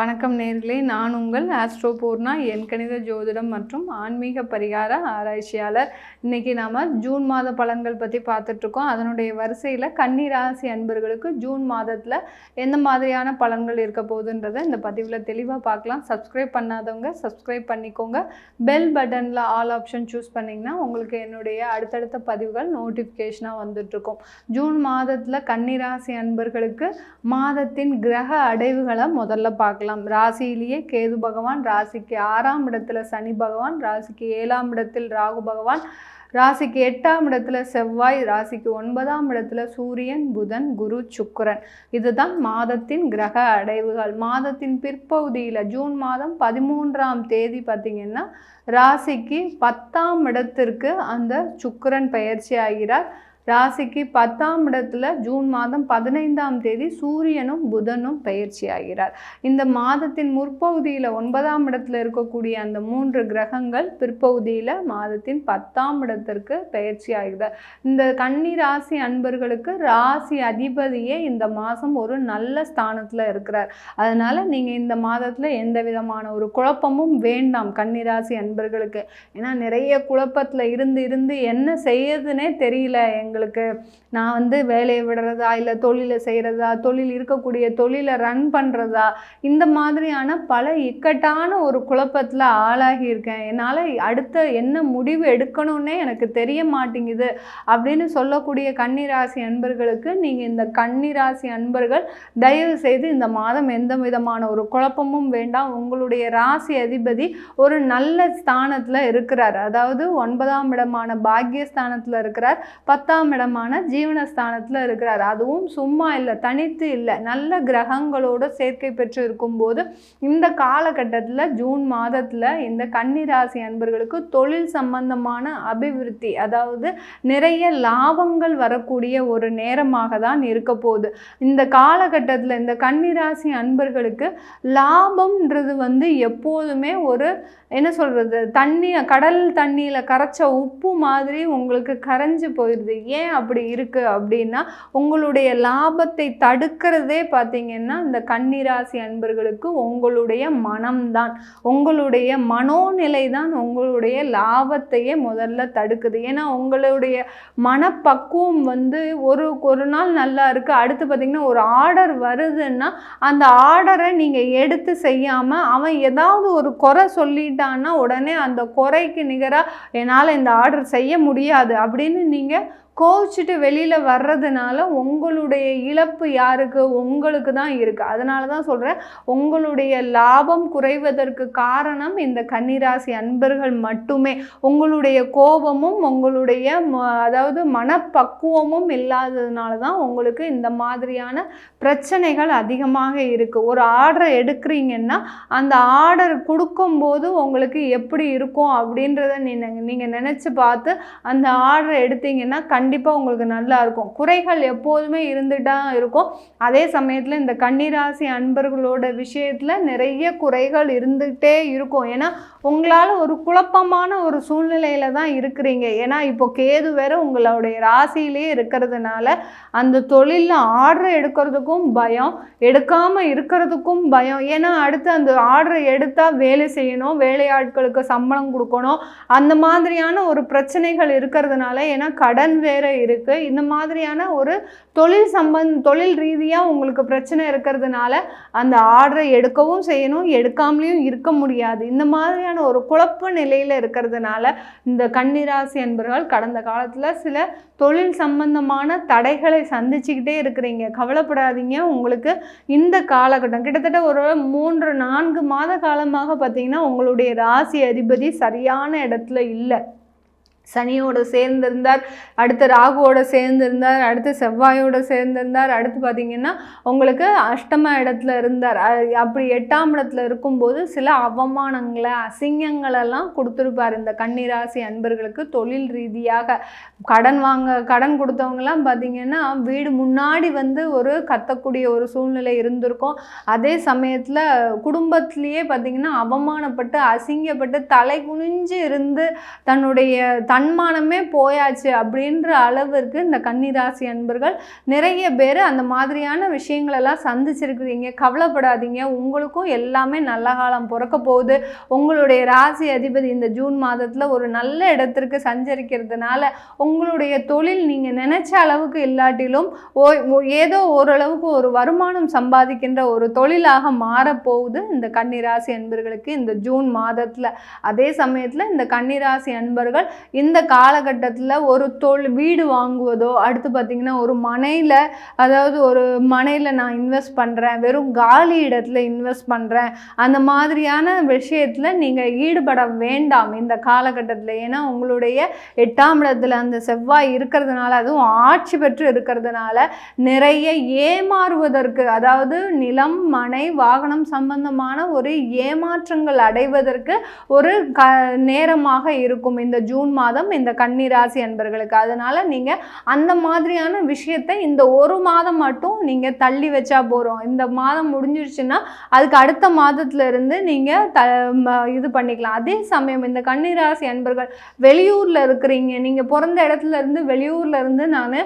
வணக்கம் நேர்களே. நான் உங்கள் ஆஸ்ட்ரோ பூர்ணா என் கணித ஜோதிடம் மற்றும் ஆன்மீக பரிகார ஆராய்ச்சியாளர். இன்றைக்கி நாம் ஜூன் மாத பலன்கள் பற்றி பார்த்துட்ருக்கோம். அதனுடைய வரிசையில் கன்னிராசி அன்பர்களுக்கு ஜூன் மாதத்தில் எந்த மாதிரியான பலன்கள் இருக்க போகுதுன்றதை இந்த பதிவில் தெளிவாக பார்க்கலாம். சப்ஸ்கிரைப் பண்ணாதவங்க சப்ஸ்கிரைப் பண்ணிக்கோங்க. பெல் பட்டனில் ஆல் ஆப்ஷன் சூஸ் பண்ணிங்கன்னா உங்களுக்கு என்னுடைய அடுத்தடுத்த பதிவுகள் நோட்டிஃபிகேஷனாக வந்துட்டுருக்கும் ஜூன் மாதத்தில் கன்னிராசி அன்பர்களுக்கு மாதத்தின் கிரக அடைவுகளை முதல்ல பார்க்கலாம். ராசியிலேயே கேது பகவான் ராசிக்கு ஆறாம் இடத்துல சனி பகவான் ராசிக்கு ஏழாம் இடத்தில் ராகு பகவான் ராசிக்கு எட்டாம் இடத்துல செவ்வாய் ராசிக்கு ஒன்பதாம் இடத்துல சூரியன் புதன் குரு சுக்கரன். இதுதான் மாதத்தின் கிரக அடைவுகள். மாதத்தின் பிற்பகுதியில் ஜூன் மாதம் பதிமூன்றாம் தேதி பார்த்திங்கன்னா ராசிக்கு பத்தாம் இடத்திற்கு அந்த சுக்கிரன் பயிற்சி ஆகிறார். ராசிக்கு பத்தாம் இடத்துல ஜூன் மாதம் பதினைந்தாம் தேதி சூரியனும் புதனும் பயிற்சி ஆகிறார் இந்த மாதத்தின் முற்பகுதியில் ஒன்பதாம் இடத்துல இருக்கக்கூடிய அந்த மூன்று கிரகங்கள் பிற்பகுதியில் மாதத்தின் பத்தாம் இடத்திற்கு பயிற்சி ஆகிறார் இந்த கன்னி ராசி அன்பர்களுக்கு ராசி அதிபதியே இந்த மாதம் ஒரு நல்ல ஸ்தானத்தில் இருக்கிறார். அதனால் நீங்கள் இந்த மாதத்தில் எந்த விதமான ஒரு குழப்பமும் வேண்டாம் கன்னிராசி அன்பர்களுக்கு. ஏன்னா நிறைய குழப்பத்தில் இருந்து இருந்து என்ன செய்யறதுனே தெரியல எங்களுக்கு. நான் வந்து வேலையை விடுறதா இல்லை தொழிலை செய்கிறதா தொழில் இருக்கக்கூடிய தொழிலை ரன் பண்ணுறதா இந்த மாதிரியான பல இக்கட்டான ஒரு குழப்பத்தில் ஆளாகி இருக்கேன் என்னால் அடுத்த என்ன முடிவு எடுக்கணும்னே எனக்கு தெரிய மாட்டேங்குது அப்படின்னு சொல்லக்கூடிய கன்னிராசி அன்பர்களுக்கு நீங்கள் இந்த கன்னிராசி அன்பர்கள் தயவு செய்து இந்த மாதம் எந்த விதமான ஒரு குழப்பமும் வேண்டாம். உங்களுடைய ராசி அதிபதி ஒரு நல்ல ஸ்தானத்தில் இருக்கிறார். அதாவது ஒன்பதாம் இடமான பாக்கியஸ்தானத்தில் இருக்கிறார். பத்தாம் இடமான ஜீவனஸ்தானத்தில் இருக்கிறார். அதுவும் சும்மா இல்லை தனித்து இல்லை. நல்ல கிரகங்களோட சேர்க்கை பெற்று இருக்கும்போது இந்த காலகட்டத்தில் ஜூன் மாதத்தில் இந்த கன்னிராசி அன்பர்களுக்கு தொழில் சம்பந்தமான அபிவிருத்தி அதாவது நிறைய லாபங்கள் வரக்கூடிய ஒரு நேரமாக தான் இருக்க போகுது. இந்த காலகட்டத்தில் இந்த கன்னிராசி அன்பர்களுக்கு லாபம்ன்றது வந்து எப்போதுமே ஒரு என்ன சொல்கிறது தண்ணி கடல் தண்ணியில் கரைச்ச உப்பு மாதிரி உங்களுக்கு கரைஞ்சு போயிடுது. ஏன் அப்படி இருக்குது அப்படின்னா உங்களுடைய லாபத்தை தடுக்கிறதே பார்த்தீங்கன்னா இந்த கன்னிராசி அன்பர்களுக்கு உங்களுடைய மனம்தான். உங்களுடைய மனோநிலை தான் உங்களுடைய லாபத்தையே முதல்ல தடுக்குது. ஏன்னா உங்களுடைய மனப்பக்குவம் வந்து ஒரு ஒரு நாள் நல்லா இருக்குது அடுத்து பார்த்திங்கன்னா ஒரு ஆர்டர் வருதுன்னா அந்த ஆர்டரை நீங்கள் எடுத்து செய்யாமல் அவன் ஏதாவது ஒரு குறை சொல்லிட்டான்னா உடனே அந்த குறைக்கு நிகராக என்னால் இந்த ஆர்டர் செய்ய முடியாது அப்படின்னு நீங்கள் கோவிச்சிட்டு வெளியில் வர்றதுனால உங்களுடைய இழப்பு யாருக்கு? உங்களுக்கு தான் இருக்குது அதனால தான் சொல்கிறேன் உங்களுடைய லாபம் குறைவதற்கு காரணம் இந்த கன்னிராசி அன்பர்கள் மட்டுமே. உங்களுடைய கோபமும் உங்களுடைய ம- அதாவது மனப்பக்குவமும் இல்லாததுனால தான் உங்களுக்கு இந்த மாதிரியான பிரச்சனைகள் அதிகமாக இருக்குது ஒரு ஆர்டரை எடுக்கிறீங்கன்னா அந்த ஆர்டர் கொடுக்கும்போது உங்களுக்கு எப்படி இருக்கும் அப்படின்றத நீங்கள் நீங்கள் நினச்சி பார்த்து அந்த ஆர்டரை எடுத்தீங்கன்னா கண்டிப்பாக உங்களுக்கு நல்லா இருக்கும். குறைகள் எப்போதுமே இருந்துட்டா இருக்கும். அதே சமயத்தில் இந்த கன்னிராசி அன்பர்களோட விஷயத்தில் நிறைய குறைகள் இருந்துகிட்டே இருக்கும். ஏன்னா உங்களால் ஒரு குழப்பமான ஒரு சூழ்நிலையில் தான் இருக்கிறீங்க. ஏன்னா இப்போ கேது வேற உங்களுடைய ராசியிலே இருக்கிறதுனால அந்த தொழிலில் ஆர்டர் எடுக்கிறதுக்கும் பயம் எடுக்காமல் இருக்கிறதுக்கும் பயம். ஏன்னா அடுத்து அந்த ஆர்டர் எடுத்தால் வேலை செய்யணும் வேலையாட்களுக்கு சம்பளம் கொடுக்கணும். அந்த மாதிரியான ஒரு பிரச்சனைகள் இருக்கிறதுனால ஏன்னா கடன் வேற இருக்குது இந்த மாதிரியான ஒரு தொழில் சம்பந் தொழில் ரீதியாக உங்களுக்கு பிரச்சனை இருக்கிறதுனால அந்த ஆர்டரை எடுக்கவும் செய்யணும் எடுக்காமலேயும் இருக்க முடியாது. இந்த மாதிரியான ஒரு குழப்ப நிலையில் இருக்கிறதுனால இந்த கன்னிராசி என்பவர்கள் கடந்த காலத்தில் சில தொழில் சம்பந்தமான தடைகளை சந்திச்சுக்கிட்டே இருக்கிறீங்க. கவலைப்படாதீங்க. உங்களுக்கு இந்த காலகட்டம் கிட்டத்தட்ட ஒரு மூன்று நான்கு மாத காலமாக பார்த்தீங்கன்னா உங்களுடைய ராசி அதிபதி சரியான இடத்துல இல்லை. சனியோடு சேர்ந்திருந்தார் அடுத்து ராகுவோடு சேர்ந்திருந்தார் அடுத்து செவ்வாயோடு சேர்ந்திருந்தார் அடுத்து பார்த்தீங்கன்னா உங்களுக்கு அஷ்டம இடத்துல இருந்தார். அப்படி எட்டாம் இடத்துல இருக்கும்போது சில அவமானங்களை அசிங்கங்களெல்லாம் கொடுத்துருப்பார் இந்த கன்னிராசி அன்பர்களுக்கு தொழில் ரீதியாக. கடன் வாங்க கடன் கொடுத்தவங்கலாம் பார்த்திங்கன்னா வீடு முன்னாடி வந்து ஒரு கத்தக்கூடிய ஒரு சூழ்நிலை இருந்திருக்கும். அதே சமயத்தில் குடும்பத்திலேயே பார்த்தீங்கன்னா அவமானப்பட்டு அசிங்கப்பட்டு தலை குனிஞ்சு இருந்து தன்னுடைய தன் தன்மானமே போயாச்சு அப்படின்ற அளவிற்கு இந்த கன்னிராசி அன்பர்கள் நிறைய பேர் அந்த மாதிரியான விஷயங்களெல்லாம் சந்திச்சிருக்கிறீங்க கவலைப்படாதீங்க. உங்களுக்கும் எல்லாமே நல்ல காலம் பிறக்க போகுது. உங்களுடைய ராசி அதிபதி இந்த ஜூன் மாதத்தில் ஒரு நல்ல இடத்திற்கு சஞ்சரிக்கிறதுனால உங்களுடைய தொழில் நீங்கள் நினைச்ச அளவுக்கு இல்லாட்டிலும் ஏதோ ஓரளவுக்கு ஒரு வருமானம் சம்பாதிக்கின்ற ஒரு தொழிலாக மாறப்போகுது இந்த கன்னிராசி அன்பர்களுக்கு இந்த ஜூன் மாதத்தில். அதே சமயத்தில் இந்த கன்னிராசி அன்பர்கள் இந்த காலகட்டத்தில் ஒரு தொழில் வீடு வாங்குவதோ அடுத்து பார்த்திங்கன்னா ஒரு மனையில் அதாவது ஒரு மனையில் நான் இன்வெஸ்ட் பண்ணுறேன் வெறும் காலி இடத்துல இன்வெஸ்ட் பண்ணுறேன் அந்த மாதிரியான விஷயத்தில் நீங்கள் ஈடுபட வேண்டாம் இந்த காலகட்டத்தில். ஏன்னா உங்களுடைய எட்டாம் இடத்துல அந்த செவ்வாய் இருக்கிறதுனால அதுவும் ஆட்சி பெற்று இருக்கிறதுனால நிறைய ஏமாறுவதற்கு அதாவது நிலம் மனை வாகனம் சம்பந்தமான ஒரு ஏமாற்றங்கள் அடைவதற்கு ஒரு க நேரமாக இருக்கும் இந்த ஜூன் மாதம். மாதம் இந்த கன்னிராசி அன்பர்களுக்கு. அதனால் நீங்கள் அந்த மாதிரியான விஷயத்தை இந்த ஒரு மாதம் மட்டும் நீங்கள் தள்ளி வச்சா போகிறோம் இந்த மாதம் முடிஞ்சிருச்சுன்னா அதுக்கு அடுத்த மாதத்துல இருந்து நீங்கள் த இது பண்ணிக்கலாம். அதே சமயம் இந்த கன்னிராசி அன்பர்கள் வெளியூரில் இருக்கிறீங்க. நீங்கள் பிறந்த இடத்துல இருந்து நான்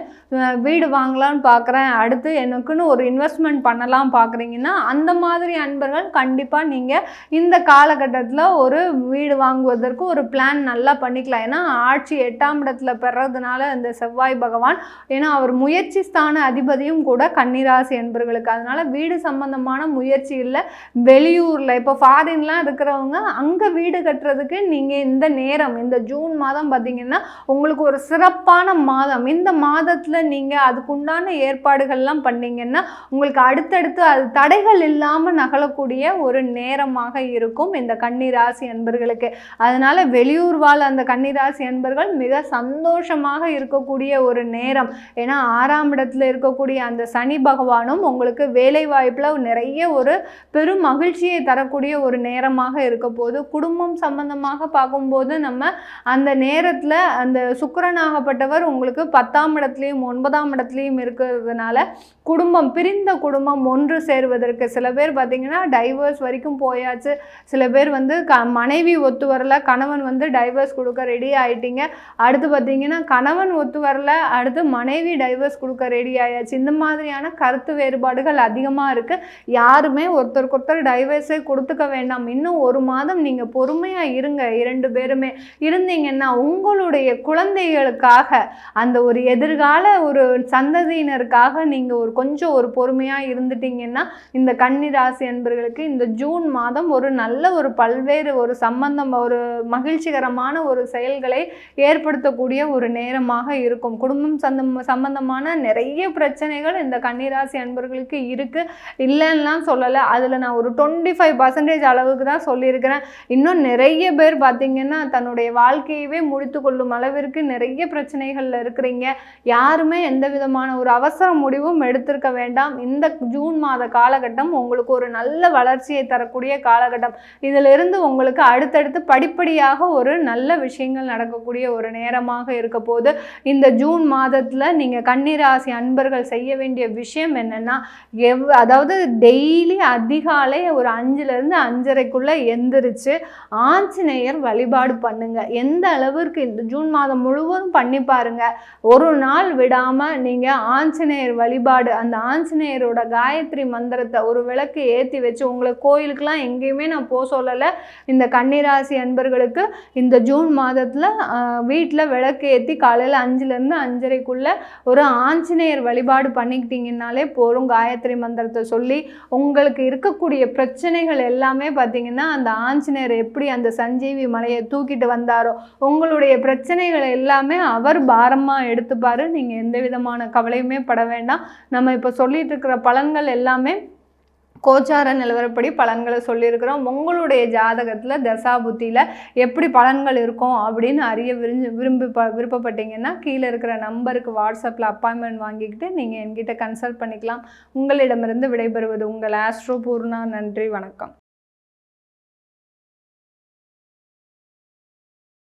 வீடு வாங்கலான்னு பார்க்குறேன் அடுத்து எனக்குன்னு ஒரு இன்வெஸ்ட்மெண்ட் பண்ணலாம் பார்க்குறீங்கன்னா அந்த மாதிரி அன்பர்கள் கண்டிப்பாக நீங்கள் இந்த காலகட்டத்தில் ஒரு வீடு வாங்குவதற்கு ஒரு பிளான் நல்லா பண்ணிக்கலாம். ஏன்னா ஆட்சி எட்டாம் இடத்துல பெறதுனால இந்த செவ்வாய் பகவான் ஏன்னா அவர் முயற்சி ஸ்தான அதிபதியும் கூட கன்னிராசி என்பர்களுக்கு. அதனால வீடு சம்பந்தமான முயற்சி இல்லை. வெளியூரில் இப்போ ஃபாரின்லாம் இருக்கிறவங்க அங்கே வீடு கட்டுறதுக்கு நீங்கள் இந்த நேரம் இந்த ஜூன் மாதம் பார்த்தீங்கன்னா உங்களுக்கு ஒரு சிறப்பான மாதம். இந்த மாதத்தில் நீங்கள் அதுக்குண்டான ஏற்பாடுகள்லாம் பண்ணீங்கன்னா உங்களுக்கு அடுத்தடுத்து அது தடைகள் இல்லாமல் நகலக்கூடிய ஒரு நேரமாக இருக்கும் இந்த கன்னிராசி அன்பர்களுக்கு அதனால் வெளியூர் வாழ் அந்த கன்னிராசி அன்பர்கள் மிக சந்தோஷமாக இருக்கக்கூடிய ஒரு நேரம். ஏன்னா ஆறாம் இடத்துல இருக்கக்கூடிய அந்த சனி பகவானும் உங்களுக்கு வேலை வாய்ப்பில் நிறைய ஒரு பெரும் மகிழ்ச்சியை தரக்கூடிய ஒரு நேரமாக இருக்க போது குடும்பம் சம்பந்தமாக பார்க்கும்போது நம்ம அந்த நேரத்தில் அந்த சுக்கரனாகப்பட்டவர் உங்களுக்கு பத்தாம் இடத்துலையும் ஒன்பதாம் இடத்துலையும் இருக்கிறதுனால குடும்பம் பிரிந்த குடும்பம் ஒன்று சேருவதற்கு. சில பேர் பார்த்திங்கன்னா டைவர்ஸ் வரைக்கும் போயாச்சு. சில பேர் வந்து க மனைவி ஒத்து வரல கணவன் வந்து டைவர்ஸ் கொடுக்க ரெடி ஆகிட்டீங்க அடுத்து பார்த்தீங்கன்னா கணவன் ஒத்து வரல. அடுத்து மனைவி டைவர்ஸ் கொடுக்க ரெடி ஆயாச்சு. இந்த மாதிரியான கருத்து வேறுபாடுகள் அதிகமாக இருக்குது யாருமே ஒருத்தருக்கு ஒருத்தர் டைவர்ஸே கொடுத்துக்க வேண்டாம். இன்னும் ஒரு மாதம் நீங்கள் பொறுமையாக இருங்க இரண்டு பேருமே. இருந்தீங்கன்னா உங்களுடைய குழந்தைகளுக்காக அந்த ஒரு எதிர்கால ஒரு சந்ததியினருக்காக நீங்கள் ஒரு கொஞ்சம் ஒரு பொறுமையாக இருந்துட்டீங்கன்னா இந்த கன்னிராசி அன்பர்களுக்கு இந்த ஜூன் மாதம் ஒரு நல்ல ஒரு பல்வேறு ஒரு சம்பந்தம் ஒரு மகிழ்ச்சிகரமான ஒரு செயல்களை ஏற்படுத்தக்கூடிய ஒரு நேரமாக இருக்கும். குடும்பம் சந்தம் சம்பந்தமான நிறைய பிரச்சனைகள் இந்த கன்னிராசி அன்பர்களுக்கு இருக்குது இல்லைன்னா சொல்லலை. அதில் நான் ஒரு டுவெண்ட்டி ஃபைவ் பர்சன்டேஜ் அளவுக்கு தான் சொல்லியிருக்கிறேன். இன்னும் நிறைய பேர் பார்த்திங்கன்னா தன்னுடைய வாழ்க்கையவே முடித்து கொள்ளும் அளவிற்கு நிறைய பிரச்சனைகளில் இருக்கிறீங்க. யாருமே எந்த விதமான ஒரு அவசர முடிவும் எடுத்திருக்க வேண்டாம். இந்த ஜூன் மாத காலகட்டம் உங்களுக்கு ஒரு நல்ல வளர்ச்சியை தரக்கூடிய காலகட்டம். இதிலிருந்து உங்களுக்கு அடுத்தடுத்து படிப்படியாக ஒரு நல்ல விஷயங்கள் நடக்கக்கூடிய ஒரு நேரமாக இருக்க போது இந்த ஜூன் மாதத்தில் நீங்கள் கன்னிராசி அன்பர்கள் செய்ய வேண்டிய விஷயம் என்னென்னா எவ் அதாவது டெய்லி அதிகாலை ஒரு அஞ்சுலேருந்து அஞ்சரைக்குள்ளே எந்திரிச்சு ஆஞ்சநேயர் வழிபாடு பண்ணுங்கள் எந்த அளவிற்கு இந்த ஜூன் மாதம் முழுவதும் பண்ணி பாருங்கள் ஒரு நாள் விடாமல் நீங்கள் ஆஞ்சநேயர் வழிபாடு அந்த ஆஞ்சநேயரோட காயத்ரி மந்திரத்தை ஒரு விளக்கு ஏற்றி வச்சு உங்களை கோயிலுக்கெலாம் எங்கேயுமே நான் போக சொல்லலை. இந்த கன்னிராசி அன்பர்களுக்கு இந்த ஜூன் மாதத்தில் வீட்டில் விளக்கு ஏற்றி காலையில் அஞ்சுலேருந்து அஞ்சரைக்குள்ளே ஒரு ஆஞ்சநேயர் வழிபாடு பண்ணிக்கிட்டிங்கனாலே போகும் காயத்ரி மந்திரத்தை சொல்லி உங்களுக்கு இருக்கக்கூடிய பிரச்சனைகள் எல்லாமே பார்த்திங்கன்னா அந்த ஆஞ்சநேயர் எப்படி அந்த சஞ்சீவி மலையை தூக்கிட்டு வந்தாரோ உங்களுடைய பிரச்சனைகள் எல்லாமே அவர் பாரமாக எடுத்துப்பார். நீங்கள் எந்த விதமான கவலையுமே பட வேண்டாம். நம்ம இப்போ சொல்லிட்டு இருக்கிற பலன்கள் எல்லாமே கோச்சார நிலவரப்படி பலன்களை சொல்லியிருக்கிறோம். உங்களுடைய ஜாதகத்தில் தசாபுத்தியில் எப்படி பலன்கள் இருக்கும் அப்படின்னு அறிய விரும்பி விரும்பி ப விருப்பப்பட்டீங்கன்னா கீழே இருக்கிற நம்பருக்கு வாட்ஸ்அப்பில் அப்பாயின்மெண்ட் வாங்கிக்கிட்டு நீங்கள் என்கிட்ட கன்சல்ட் பண்ணிக்கலாம். உங்களிடமிருந்து விடைபெறுவது உங்கள் ஆஸ்ட்ரோ பூர்ணா. நன்றி வணக்கம்.